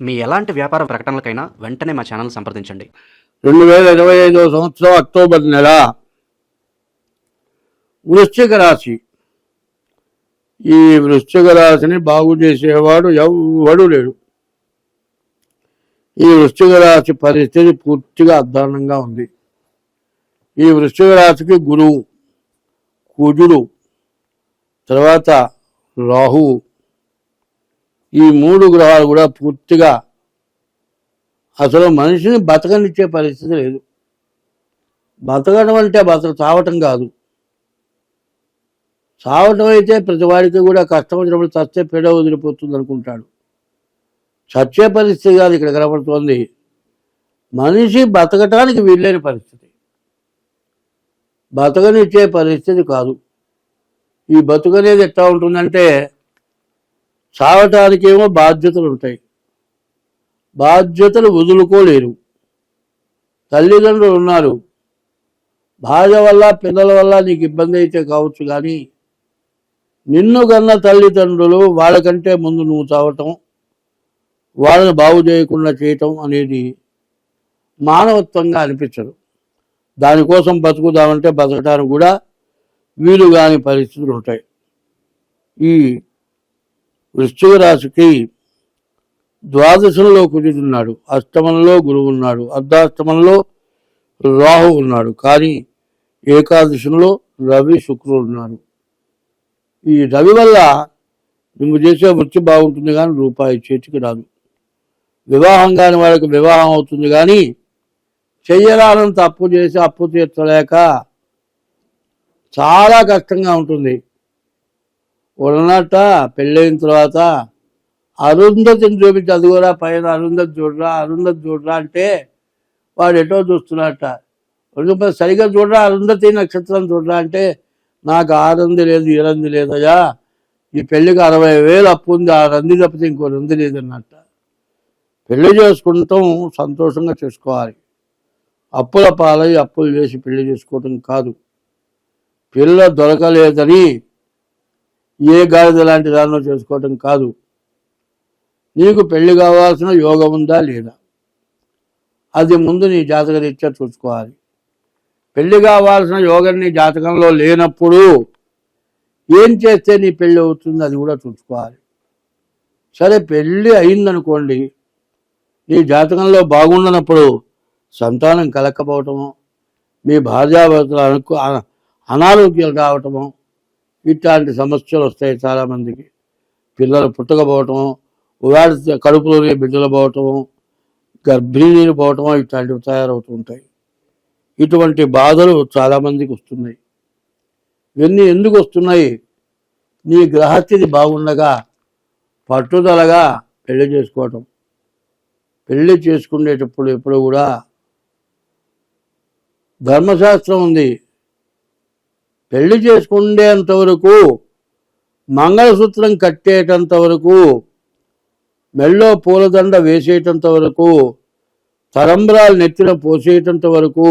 మీ ఎలాంటి వ్యాపార ప్రకటనలకైనా వెంటనే మా ఛానల్ సంప్రదించండి. రెండు వేల ఇరవై ఐదో సంవత్సరం అక్టోబర్ నెల వృశ్చిక రాశి. ఈ వృశ్చిక రాశిని బాగు చేసేవాడు ఎవడు లేడు. ఈ వృశ్చిక రాశి పరిస్థితి పూర్తిగా అధ్వానంగా ఉంది. ఈ వృశ్చిక రాశికి గురువు కుజుడు తర్వాత రాహువు ఈ మూడు గ్రహాలు కూడా పూర్తిగా అసలు మనిషిని బతకనిచ్చే పరిస్థితి లేదు. బతకడం అంటే బతక చావటం కాదు. చావటం అయితే ప్రతివాడికి కూడా కష్టం వచ్చినప్పుడు చచ్చే పెడ వదిలిపోతుంది అనుకుంటాడు. చచ్చే పరిస్థితి కాదు ఇక్కడ కనపడుతోంది. మనిషి బతకటానికి వీల్లేని పరిస్థితి. బతకనిచ్చే పరిస్థితి కాదు. ఈ బతుకనేది ఎట్లా ఉంటుందంటే చావటానికేమో బాధ్యతలు ఉంటాయి బాధ్యతలు వదులుకోలేరు. తల్లిదండ్రులు ఉన్నారు. భార్య వల్ల పిల్లల వల్ల నీకు ఇబ్బంది అయితే కావచ్చు కానీ నిన్ను కన్న తల్లిదండ్రులు వాళ్ళకంటే ముందు నువ్వు చావటం వాళ్ళని బాగు చేయకుండా చేయటం అనేది మానవత్వంగా అనిపించదు. దానికోసం బతుకుదామంటే బతకడానికి కూడా వీలు కాని పరిస్థితులు ఉంటాయి ఈ వృశ్చిక రాశికి ద్వాదశంలో కుజుడున్నాడు. అష్టమంలో గురువు ఉన్నాడు అర్ధాష్టమంలో రాహు ఉన్నాడు. కానీ ఏకాదశంలో రవి శుక్రుడు ఉన్నారు ఈ రవి వల్ల నువ్వు చేసే వృత్తి బాగుంటుంది కానీ రూపాయి చేతికి రాదు. వివాహం కాని వాళ్ళకి వివాహం అవుతుంది కానీ చెయ్యరానంత అప్పు చేసి అప్పు తీర్చలేక చాలా కష్టంగా ఉంటుంది. ఉన్నట్ట పెళ్ళైన తర్వాత అరుంధతిని చూపించి అది కూడా పైన అరుంధతి చూడరా అరుంధతి చూడరా అంటే వాడు ఎటో చూస్తున్నట్ట రెండు సరిగా చూడరా అరుంధతి నక్షత్రం చూడరా అంటే నాకు ఆ లేదు ఈ లేదయ్యా. ఈ పెళ్ళికి అరవై వేలు అప్పు ఉంది ఆ రంది తప్పితే ఇంకో రంది లేదన్నట్ట. పెళ్ళి చేసుకుంటాం సంతోషంగా చేసుకోవాలి. అప్పుల పాలై అప్పులు చేసి పెళ్ళి చేసుకోవటం కాదు. పిల్ల దొరకలేదని ఏ గాడిద లాంటి దానో చేసుకోవటం కాదు. నీకు పెళ్ళి కావాల్సిన యోగం ఉందా లేదా? అది ముందు నీ జాతక రీత్యా చూసుకోవాలి. పెళ్ళి కావాల్సిన యోగం నీ జాతకంలో లేనప్పుడు ఏం చేస్తే నీ పెళ్ళి అవుతుంది అది కూడా చూసుకోవాలి. సరే పెళ్ళి అయిందనుకోండి నీ జాతకంలో బాగుండనప్పుడు సంతానం కలకపోవటము మీ భార్యాభర్తలు అనుకు అనారోగ్యాలు రావటము ఇట్లాంటి సమస్యలు వస్తాయి చాలామందికి పిల్లలు పుట్టకపోవటం ఉగాడి కడుపులోనే బిడ్డలు పోవటం గర్భిణీలు పోవటం ఇట్లాంటివి తయారవుతూ ఉంటాయి. ఇటువంటి బాధలు చాలామందికి వస్తున్నాయి. ఇవన్నీ ఎందుకు వస్తున్నాయి? నీ గ్రహస్థితి బాగుండగా పట్టుదలగా పెళ్ళి చేసుకోవటం. పెళ్ళి చేసుకునేటప్పుడు ఎప్పుడు కూడా ధర్మశాస్త్రం ఉంది. పెళ్ళి చేసుకునేంత వరకు మంగళసూత్రం కట్టేటంత వరకు మెళ్ళో పూలదండ వేసేటంత వరకు తరంబరాలు నెత్తిన పోసేటంత వరకు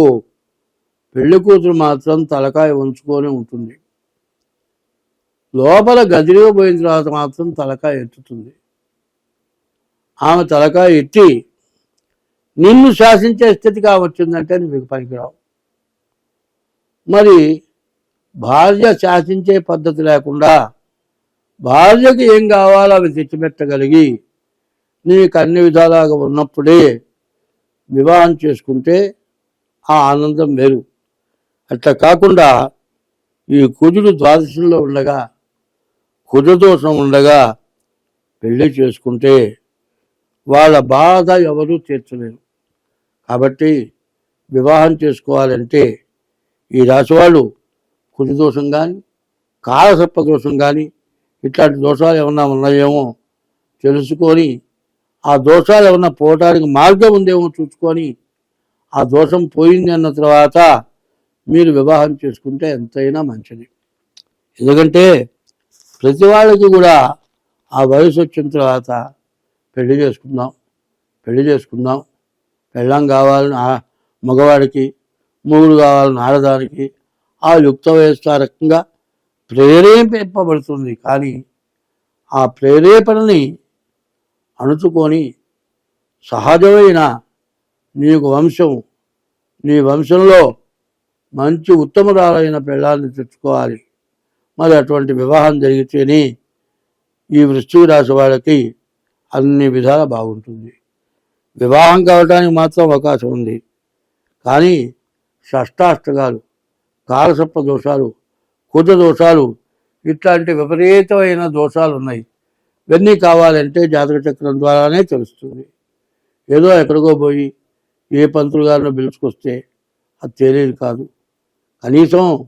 పెళ్ళి కూతురు మాత్రం తలకాయ ఉంచుకొని ఉంటుంది. లోపల గదిలో పోయిన తర్వాత మాత్రం తలకాయ ఎత్తుతుంది. ఆమె తలకాయ ఎత్తి నిన్ను శాసించే స్థితిగా వచ్చిందంటే నీకు పనికిరావు. మరి భార్య శాసించే పద్ధతి లేకుండా భార్యకి ఏం కావాలో అవి తెచ్చిపెట్టగలిగి నీకు అన్ని విధాలుగా ఉన్నప్పుడే వివాహం చేసుకుంటే ఆ ఆనందం వేరు. అట్లా కాకుండా ఈ కుజుడు ద్వాదశంలో ఉండగా కుజదోషం ఉండగా పెళ్ళి చేసుకుంటే వాళ్ళ బాధ ఎవరూ తీర్చలేరు. కాబట్టి వివాహం చేసుకోవాలంటే ఈ రాశి వాళ్ళు కుజదోషం కానీ కాలసర్ప దోషం కానీ ఇట్లాంటి దోషాలు ఏమన్నా ఉన్నాయేమో తెలుసుకొని ఆ దోషాలు ఏమన్నా పోవటానికి మార్గం ఉందేమో చూసుకొని ఆ దోషం పోయింది అన్న తర్వాత మీరు వివాహం చేసుకుంటే ఎంతైనా మంచిది. ఎందుకంటే ప్రతి వాళ్ళకి కూడా ఆ వయసు వచ్చిన తర్వాత పెళ్ళి చేసుకుందాం పెళ్ళి చేసుకుందాం పెళ్ళం కావాలని మగవాడికి మూడు కావాలని ఆడదానికి ఆ యుక్త వయస్సు ఆ రకంగా ప్రేరేపింపబడుతుంది. కానీ ఆ ప్రేరేపణని అణుచుకొని సహజమైన నీకు వంశం నీ వంశంలో మంచి ఉత్తమరాలైన పిల్లల్ని తెచ్చుకోవాలి. మరి అటువంటి వివాహం జరిగితేనే ఈ వృశ్చిక రాశి వాళ్ళకి అన్ని విధాల బాగుంటుంది. వివాహం కావడానికి మాత్రం అవకాశం ఉంది. కానీ షష్టాష్టకాలు కాలసర్ప దోషాలు కుజ దోషాలు ఇట్లాంటి విపరీతమైన దోషాలు ఉన్నాయి ఇవన్నీ కావాలంటే జాతక చక్రం ద్వారానే తెలుస్తుంది. ఏదో ఎక్కడికో పోయి ఏ పంతులు గారిని పిలుచుకొస్తే అది తెలియదు కాదు. కనీసం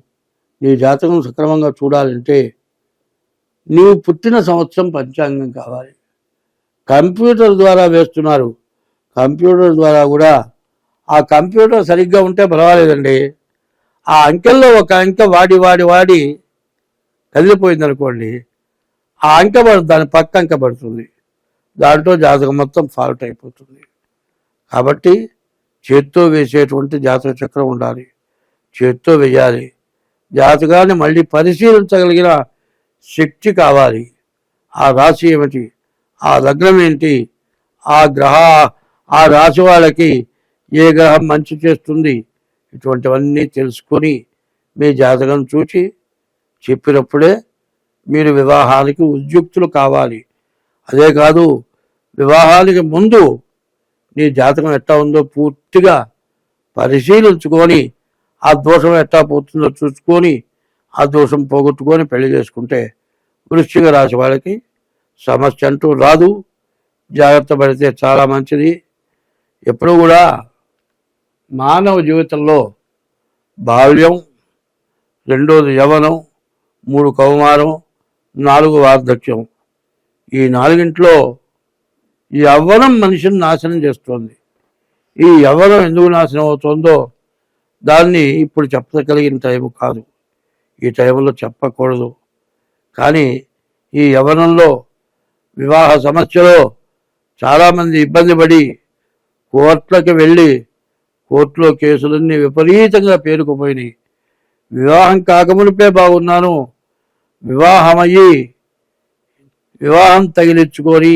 నీ జాతకం సక్రమంగా చూడాలంటే నీవు పుట్టిన సంవత్సరం పంచాంగం కావాలి. కంప్యూటర్ ద్వారా వేస్తున్నారు. కంప్యూటర్ ద్వారా కూడా ఆ కంప్యూటర్ సరిగ్గా ఉంటే పర్వాలేదండి. ఆ అంకెల్లో ఒక అంకె వాడి వాడి వాడి కదిలిపోయింది అనుకోండి ఆ అంకె దాని పక్క అంకె పడుతుంది. దాంట్లో జాతకం మొత్తం ఫాల్ట్ అయిపోతుంది. కాబట్టి చేత్తో వేసేటువంటి జాతక చక్రం ఉండాలి. చేత్తో వేయాలి. జాతకాన్ని మళ్ళీ పరిశీలించగలిగిన శక్తి కావాలి. ఆ రాశి ఏమిటి? ఆ లగ్నం ఏంటి? ఆ గ్రహ ఆ రాశి వాళ్ళకి ఏ గ్రహం మంచి చేస్తుంది? ఇటువంటివన్నీ తెలుసుకొని మీ జాతకం చూసి చెప్పినప్పుడే మీరు వివాహానికి ఉద్యుక్తులు కావాలి. అదే కాదు వివాహానికి ముందు నీ జాతకం ఎట్లా ఉందో పూర్తిగా పరిశీలించుకొని ఆ దోషం ఎట్లా పోతుందో చూసుకొని ఆ దోషం పోగొట్టుకొని పెళ్ళి చేసుకుంటే వృశ్చిక రాశి వాళ్ళకి సమస్య అంటూ రాదు. జాగ్రత్త పడితే చాలా మంచిది. ఎప్పుడు కూడా మానవ జీవితంలో బాల్యం రెండోది యవనం మూడు కౌమారం నాలుగు వార్ధక్యం. ఈ నాలుగింట్లో ఈ యవ్వనం మనిషిని నాశనం చేస్తుంది. ఈ యవ్వనం ఎందుకు నాశనం అవుతుందో దాన్ని ఇప్పుడు చెప్పగలిగిన టైం కాదు. ఈ టైంలో చెప్పకూడదు. కానీ ఈ యవ్వనంలో వివాహ సమస్యలో చాలామంది ఇబ్బంది పడి కోర్టులకు వెళ్ళి కోర్టులో కేసులన్నీ విపరీతంగా పేరుకుపోయినాయి. వివాహం కాకమునిపే బాగున్నాను వివాహమయ్యి వివాహం తగిలించుకొని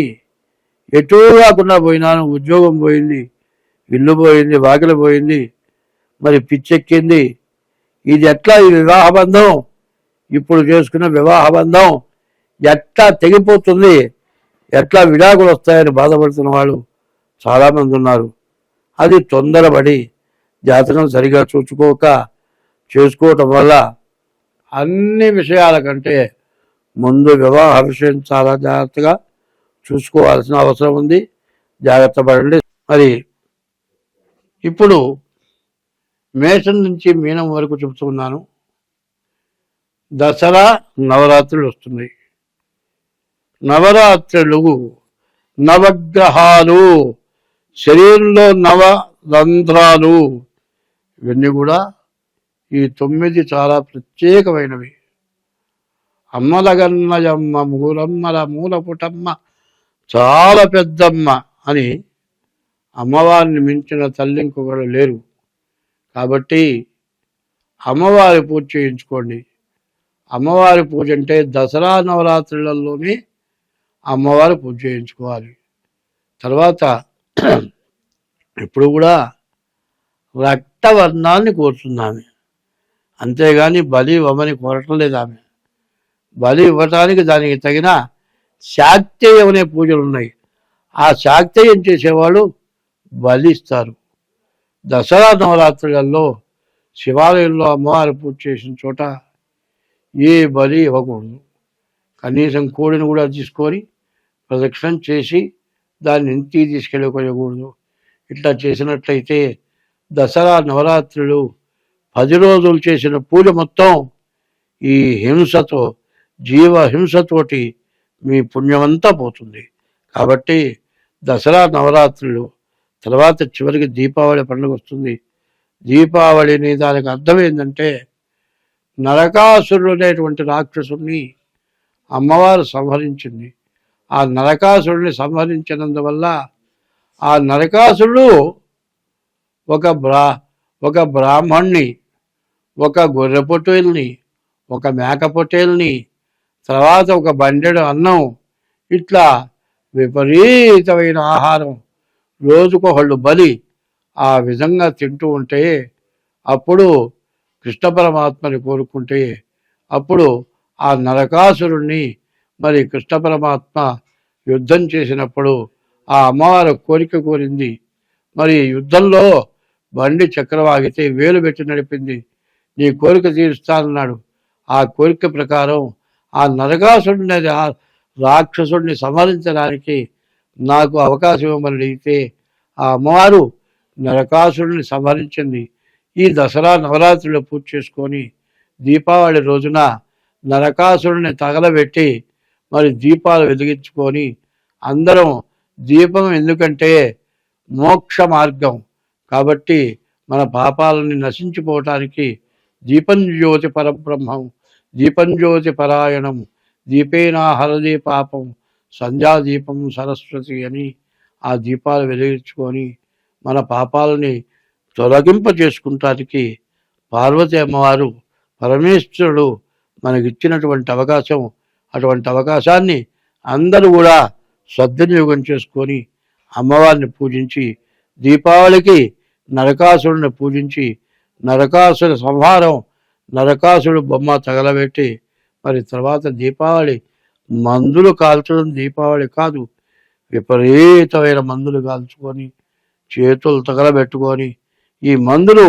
ఎటూ కాకుండా పోయినాను. ఉద్యోగం పోయింది ఇల్లు పోయింది వాకిలి పోయింది మరి పిచ్చెక్కింది. ఇది ఎట్లా ఈ వివాహ బంధం? ఇప్పుడు చేసుకున్న వివాహ బంధం ఎట్లా తెగిపోతుంది? ఎట్లా విడాకులు వస్తాయని బాధపడుతున్న వాళ్ళు చాలామంది ఉన్నారు. అది తొందరపడి జాతకం సరిగా చూసుకోక చేసుకోవటం వల్ల అన్ని విషయాల కంటే ముందు వివాహ విషయం చాలా జాగ్రత్తగా చూసుకోవాల్సిన అవసరం ఉంది. జాగ్రత్త పడండి. మరి ఇప్పుడు మేషం నుంచి మీనం వరకు చెబుతున్నాను. దసరా నవరాత్రులు వస్తున్నాయి. నవరాత్రులు నవగ్రహాలు శరీరంలో నవ రంధ్రాలు ఇవన్నీ కూడా ఈ తొమ్మిది చాలా ప్రత్యేకమైనవి. అమ్మలగన్నయమ్మ మూలమ్మల మూలపుటమ్మ చాలా పెద్దమ్మ అని అమ్మవారిని మించిన తల్లి ఇంకొకరు లేరు. కాబట్టి అమ్మవారి పూజ చేయించుకోండి. అమ్మవారి పూజ అంటే దసరా నవరాత్రులలోనే అమ్మవారి పూజ చేయించుకోవాలి. తర్వాత ఇప్పుడు కూడా రక్తవర్ణాన్ని కోరుతుంది అంతేగాని బలి ఇవ్వమని కోరటం లేదు ఆమె. బలి ఇవ్వటానికి దానికి తగిన శాక్తేయం అనే పూజలు ఉన్నాయి. ఆ శాక్తేయం చేసేవాళ్ళు బలి ఇస్తారు. దసరా నవరాత్రులలో శివాలయంలో అమ్మవారి పూజ చేసిన చోట ఏ బలి ఇవ్వకూడదు. కనీసం కోడిని కూడా తీసుకొని ప్రదక్షిణం చేసి దాన్ని ఇంటికి తీసుకెళ్ళిపోయకూడదు ఇట్లా చేసినట్లయితే దసరా నవరాత్రులు పది రోజులు చేసిన పూజ మొత్తం ఈ హింసతో జీవ హింసతోటి మీ పుణ్యమంతా పోతుంది. కాబట్టి దసరా నవరాత్రులు తర్వాత చివరికి దీపావళి పండుగ వస్తుంది. దీపావళి అనే దానికి అర్థం ఏంటంటే నరకాసురుడు అనేటువంటి రాక్షసుని అమ్మవారు సంహరించింది. ఆ నరకాసురుడిని సంహరించినందువల్ల ఆ నరకాసురుడు ఒక బ్రా ఒక బ్రాహ్మణ్ణి ఒక గొర్రె పొట్టేల్ని ఒక మేక పొట్టేల్ని తర్వాత ఒక బండెడు అన్నం ఇట్లా విపరీతమైన ఆహారం రోజుకొకళ్ళు బలి ఆ విధంగా తింటూ ఉంటే అప్పుడు కృష్ణ పరమాత్మని కోరుకుంటే అప్పుడు ఆ నరకాసురుణ్ణి మరి కృష్ణ పరమాత్మ యుద్ధం చేసినప్పుడు ఆ అమ్మవారు కోరిక కోరింది. మరి యుద్ధంలో బండి చక్రవాగితే వేలు పెట్టి నడిపింది. నీ కోరిక తీరుస్తానన్నాడు. ఆ కోరిక ప్రకారం ఆ నరకాసుడిని ఆ రాక్షసుడిని సంహరించడానికి నాకు అవకాశం ఇవ్వమని అడిగితే ఆ అమ్మవారు నరకాసుడిని సంహరించింది. ఈ దసరా నవరాత్రులు పూర్తి చేసుకొని దీపావళి రోజున నరకాసుడిని తగలబెట్టి మరి దీపాలు వెలిగించుకొని అందరం దీపం ఎందుకంటే మోక్ష మార్గం. కాబట్టి మన పాపాలని నశించిపోవటానికి దీపం జ్యోతి పరబ్రహ్మం దీపం జ్యోతి పరాయణం దీపేనా హరదే పాపం సంధ్యాదీపం సరస్వతి అని ఆ దీపాలు వెలిగించుకొని మన పాపాలని తొలగింప చేసుకుంటానికి పార్వతి అమ్మవారు పరమేశ్వరుడు మనకిచ్చినటువంటి అవకాశం అటువంటి అవకాశాన్ని అందరూ కూడా సద్వినియోగం చేసుకొని అమ్మవారిని పూజించి దీపావళికి నరకాసురుని పూజించి నరకాసుర సంహారం నరకాసుడు బొమ్మ తగలబెట్టి మరి తర్వాత దీపావళి మందులు కాల్చడం దీపావళి కాదు. విపరీతమైన మందులు కాల్చుకొని చేతులు తగలబెట్టుకొని ఈ మందులు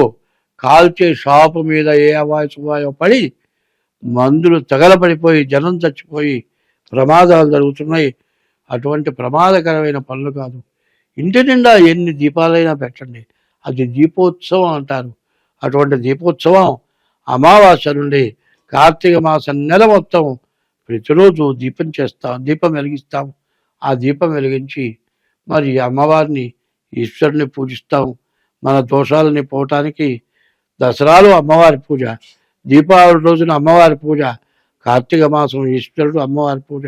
కాల్చే షాపు మీద ఏ అవాయసువాయో పడి మందులు తగలబడిపోయి జనం చచ్చిపోయి ప్రమాదాలు జరుగుతున్నాయి. అటువంటి ప్రమాదకరమైన పనులు కాదు. ఇంటి నిండా ఎన్ని దీపాలైనా పెట్టండి. అది దీపోత్సవం అంటారు. అటువంటి దీపోత్సవం అమావాస్య నుండి కార్తీక మాసం నెల మొత్తం ప్రతిరోజు దీపం చేస్తాం దీపం వెలిగిస్తాం. ఆ దీపం వెలిగించి మరి అమ్మవారిని ఈశ్వరుని పూజిస్తాం. మన దోషాలని పోవటానికి దసరాలు అమ్మవారి పూజ. దీపావళి రోజున అమ్మవారి పూజ కార్తీక మాసం ఈశ్వరుడు అమ్మవారి పూజ.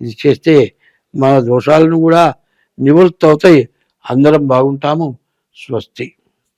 ఇది చేస్తే మన దోషాలను కూడా నివృత్తి అవుతాయి. అందరం బాగుంటాము. స్వస్తి.